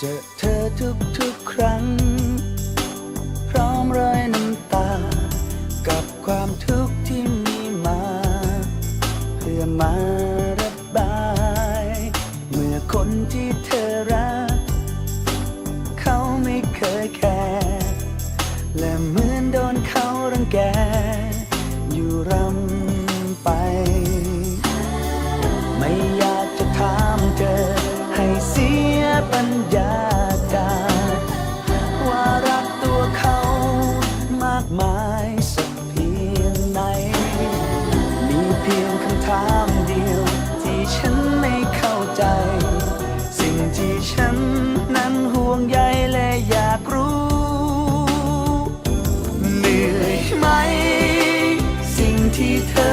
เจอเธอทุกทุกครั้ง พร้อมรอยน้ำตา กับความทุกข์ที่มีมา เพื่อมา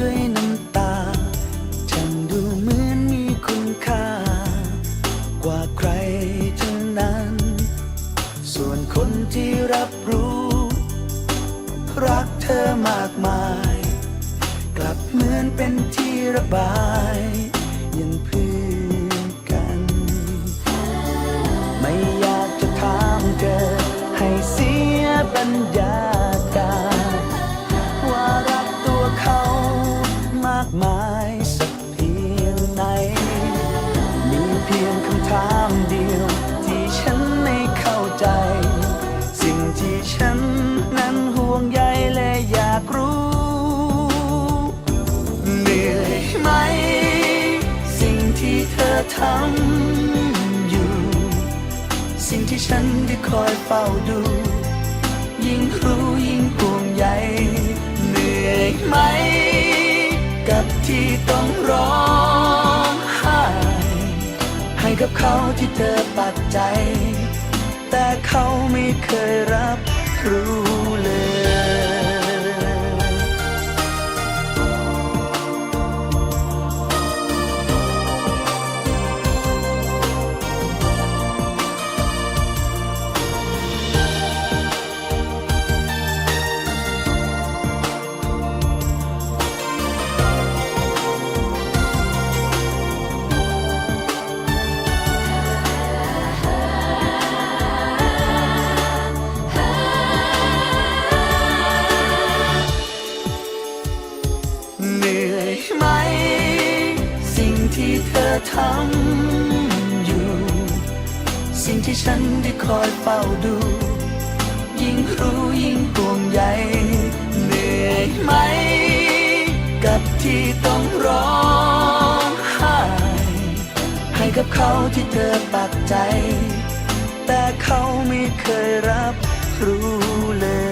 ด้วยน้ำตาฉันดูเหมือนมีคุณค่า กว่าใครทั้งนั้น ส่วนคนที่รับรู้ รักเธอมากมาย กลับเหมือนเป็นที่ระบายยังเพื่อ ทำอยู่ สิ่งที่ฉันได้คอยเฝ้าดู ยิ่งรู้ยิ่งห่วงใยเหนื่อยไหม กับที่ต้องร้องไห้ให้กับเขาที่เธอปักใจ แต่เขาไม่เคยรับรู้ ทำอยู่ สิ่งที่ฉันได้คอยเฝ้าดู ยิ่งรู้ยิ่งห่วงใยเหนื่อยไหม กับที่ต้องร้องไห้ให้กับเขาที่เธอปักใจ แต่เขาไม่เคยรับรู้เลย